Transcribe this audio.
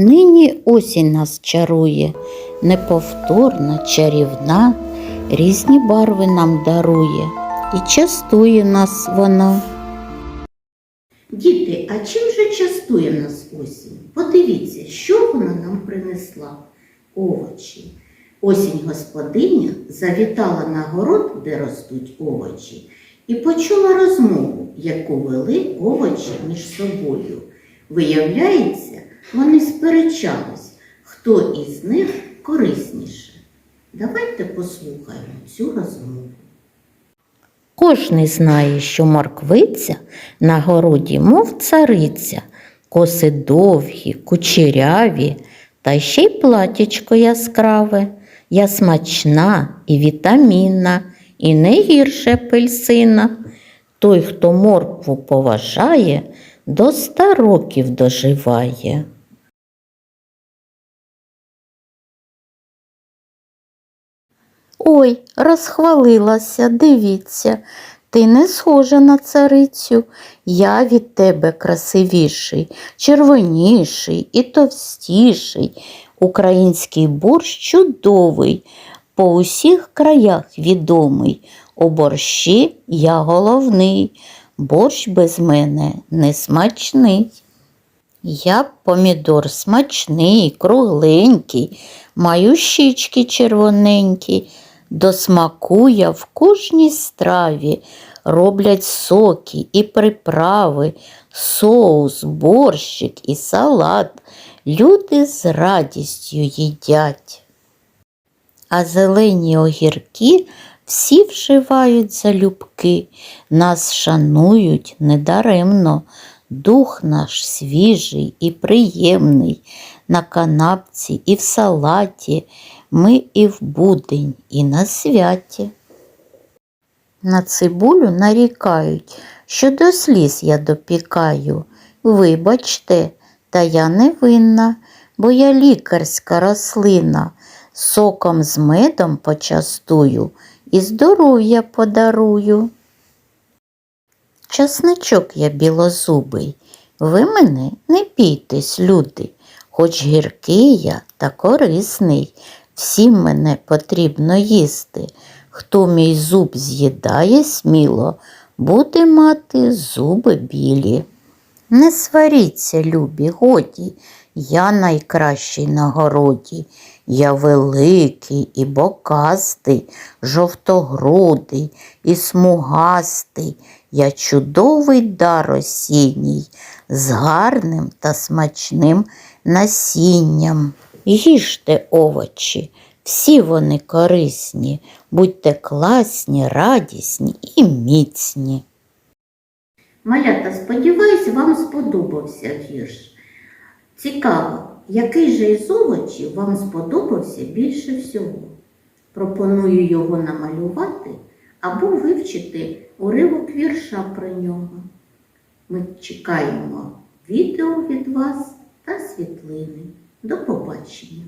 Нині осінь нас чарує, неповторна, чарівна, різні барви нам дарує і частує нас вона. Діти, а чим же частує нас осінь? Подивіться, що вона нам принесла. Овочі. Осінь господиня завітала на город, де ростуть овочі, і почула розмову, яку вели овочі між собою. Виявляється, вони сперечались, хто із них корисніше. Давайте послухаємо цю розмову. Кожний знає, що морквиця на городі, мов цариця, коси довгі, кучеряві, та ще й платячко яскраве. Я смачна і вітамінна, і не гірше апельсина. Той, хто моркву поважає, до ста років доживає. Ой, розхвалилася, дивіться, ти не схожа на царицю. Я від тебе красивіший, червоніший і товстіший. Український борщ чудовий, по усіх краях відомий. У борщі я головний, борщ без мене не смачний. Я помідор смачний, кругленький, маю щічки червоненькі, до смаку я в кожній страві роблять соки і приправи, соус, борщик і салат. Люди з радістю їдять. А зелені огірки всі вживають залюбки, нас шанують недаремно. Дух наш свіжий і приємний, на канапці і в салаті, ми і в будень, і на святі. На цибулю нарікають, що до сліз я допікаю. Вибачте, та я не винна, бо я лікарська рослина, соком з медом почастую і здоров'я подарую. Часничок я білозубий, ви мене не бійтесь, люди, хоч гіркий я та корисний, всім мене потрібно їсти. Хто мій зуб з'їдає сміло, буде мати зуби білі. Не сваріться, любі, годі, я найкращий на городі. Я великий і бокастий, жовтогрудий і смугастий. Я чудовий дар осінній, з гарним та смачним насінням. Їжте овочі, всі вони корисні, будьте класні, радісні і міцні. Малята, сподіваюсь, вам сподобався вірш. Цікаво, який же із овочів вам сподобався більше всього? Пропоную його намалювати або вивчити уривок вірша про нього. Ми чекаємо відео від вас та світлини. До побачення!